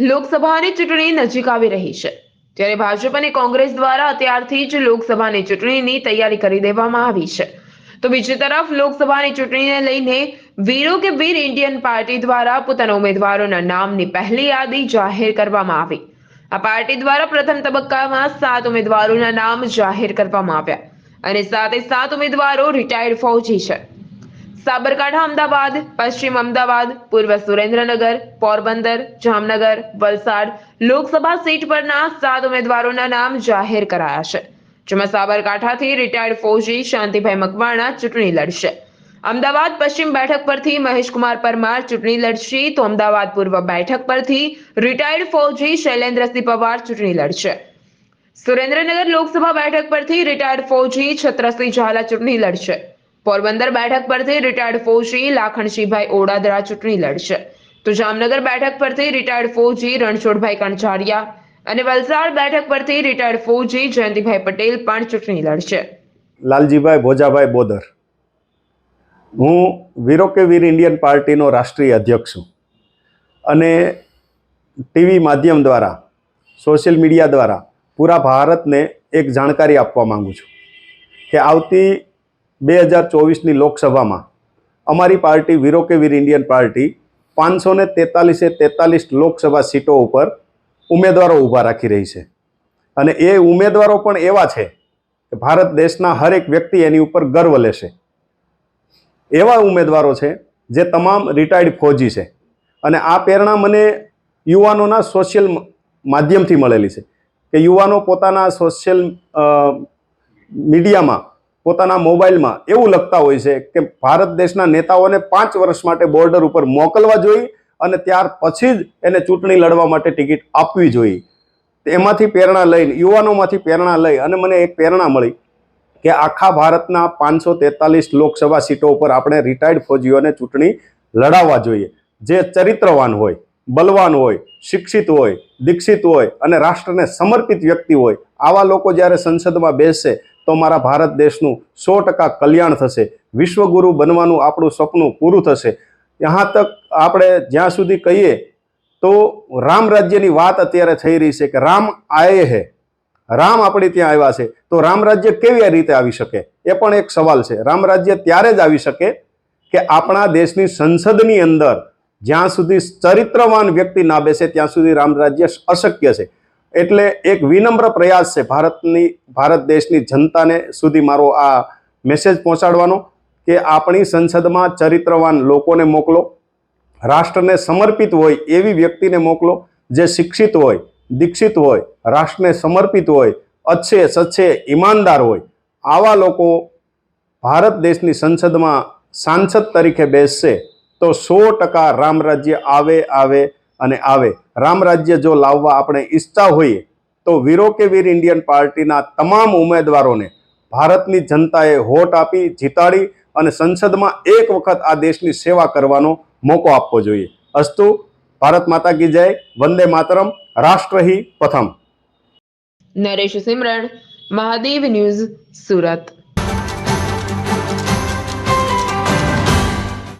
લોકસભાની ચૂંટણી નજીક આવી રહી છે. ત્યારે ભાજપ અને કોંગ્રેસ દ્વારા અત્યારથી જ લોકસભાની ચૂંટણીની તૈયારી કરી દેવામાં આવી છે. તો બીજી તરફ લોકસભાની ચૂંટણીને લઈને વીરો કે વીર ઇન્ડિયન પાર્ટી દ્વારા પોતાના ઉમેદવારોના નામની પહેલી યાદી જાહેર કરવામાં આવી. આ પાર્ટી દ્વારા પ્રથમ તબક્કામાં સાત ઉમેદવારોના નામ જાહેર કરવામાં આવ્યા. અને સાતે સાત ઉમેદવારો રિટાયર્ડ ફૌજી છે. સાબરકાંઠા અમદાવાદ, પશ્ચિમ અમદાવાદ, પૂર્વ સુરેન્દ્રનગર, પોરબંદર, જામનગર, વલસાડ લોકસભા સીટ પરના સાત ઉમેદવારોના નામ જાહેર કરાયા છે, જેમાં સાબરકાંઠાથી રિટાયર્ડ ફૌજી શાંતિભાઈ મકવાણા ચૂંટણી લડશે. અમદાવાદ પશ્ચિમ બેઠક પરથી મહેશકુમાર પરમાર ચૂંટણી લડશે, તો અમદાવાદ પૂર્વ બેઠક પરથી રિટાયર્ડ ફૌજી શૈલેન્દ્રસિંહ પવાર ચૂંટણી લડશે. સુરેન્દ્રનગર લોકસભા બેઠક પરથી રિટાયર્ડ ફૌજી છત્રસિંહ ઝાલા ચૂંટણી લડશે. પોરબંદર બેઠક પરથી રિટાયર્ડ ફોજી લાખણસિંહભાઈ ઓડાદરા ચૂંટણી લડશે. તો જામનગર બેઠક પરથી રિટાયર્ડ ફોજી રણછોડભાઈ કણછારિયા અને વલસાડ બેઠક પરથી રિટાયર્ડ ફોજી જયંતિભાઈ પટેલ પણ ચૂંટણી લડશે. લાલજીભાઈ ભોજાભાઈ બોદર. હું વીરો કે વીર ઇન્ડિયન પાર્ટીનો રાષ્ટ્રીય અધ્યક્ષ છું. અને ટીવી માધ્યમ દ્વારા, સોશિયલ મીડિયા દ્વારા પૂરા ભારતને એક જાણકારી આપવા માગું છું કે આવતી બે હજાર ચોવીસની લોકસભામાં અમારી પાર્ટી વીરો કે વીર ઇન્ડિયન પાર્ટી પાંચસો ને તેતાલીસે તેતાલીસ લોકસભા સીટો ઉપર ઉમેદવારો ઊભા રાખી રહી છે. અને એ ઉમેદવારો પણ એવા છે કે ભારત દેશના હરેક વ્યક્તિ એની ઉપર ગર્વ લેશે. એવા ઉમેદવારો છે જે તમામ રિટાયર્ડ ફોજી છે. અને આ પ્રેરણા મને યુવાનોના સોશિયલ માધ્યમથી મળેલી છે કે યુવાનો પોતાના સોશિયલ મીડિયામાં પોતાના મોબાઈલમાં એવું લખતા હોય છે કે ભારત દેશના નેતાઓને પાંચ વર્ષ માટે બોર્ડર ઉપર મોકલવા જોઈએ અને ત્યાર પછી જ એને ચૂંટણી લડવા માટે ટિકિટ આપવી જોઈએ. એમાંથી પ્રેરણા લઈને, યુવાનોમાંથી પ્રેરણા લઈ અને મને એક પ્રેરણા મળી કે આખા ભારતના પાંચસો તેતાલીસ લોકસભા સીટો ઉપર આપણે રિટાયર્ડ ફોજીઓને ચૂંટણી લડાવવા જોઈએ. જે ચરિત્રવાન હોય, બલવાન હોય, શિક્ષિત હોય, દીક્ષિત હોય અને રાષ્ટ્રને સમર્પિત વ્યક્તિ હોય, આવા લોકો જ્યારે સંસદમાં બેસશે તો મારા ભારત દેશનું સો ટકા કલ્યાણ થશે. વિશ્વગુરુ બનવાનું આપણું સપનું પૂરું થશે. ત્યાં તક આપણે જ્યાં સુધી કહીએ તો રામ રાજ્યની વાત અત્યારે થઈ રહી છે કે રામ આયે હે. રામ આપણે ત્યાં આવ્યા છે. તો રામ રાજ્ય કેવી રીતે આવી શકે? એ પણ એક સવાલ છે. રામ રાજ્ય ત્યારે જ આવી શકે કે આપણા દેશની સંસદની અંદર જ્યાં સુધી ચરિત્રવાન વ્યક્તિ ના બેસે, ત્યાં સુધી રામ રાજ્ય અશક્ય છે. એટલે એક વિનમ્ર પ્રયાસ છે ભારતની, ભારત દેશની જનતાને સુધી મારો આ મેસેજ પહોંચાડવાનો કે આપણી સંસદમાં ચરિત્રવાન લોકોને મોકલો, રાષ્ટ્રને સમર્પિત હોય એવી વ્યક્તિને મોકલો જે શિક્ષિત હોય, દીક્ષિત હોય, રાષ્ટ્રને સમર્પિત હોય, અચ્છે સચ્છે ઈમાનદાર હોય, આવા લોકો ભારત દેશની સંસદમાં સાંસદ તરીકે બેસશે તો સો ટકા રામ રાજ્ય આવે આવે અને આવે. રામ રાજ્ય જો લાવવા આપણે ઈચ્છતા હોઈએ, તો વીરો કે વીર ઇન્ડિયન પાર્ટીના તમામ ઉમેદવારોને ભારતની જનતાએ વોટ આપી, જીતાડી અને સંસદમાં એક વખત આ દેશની સેવા કરવાનો મોકો આપવો જોઈએ. અસ્તુ, ભારત માતા કી જય, વંદે માતરમ રાષ્ટ્ર હી પ્રથમ નરેશ સિમરણ, મહાદેવ ન્યૂઝ સુરત.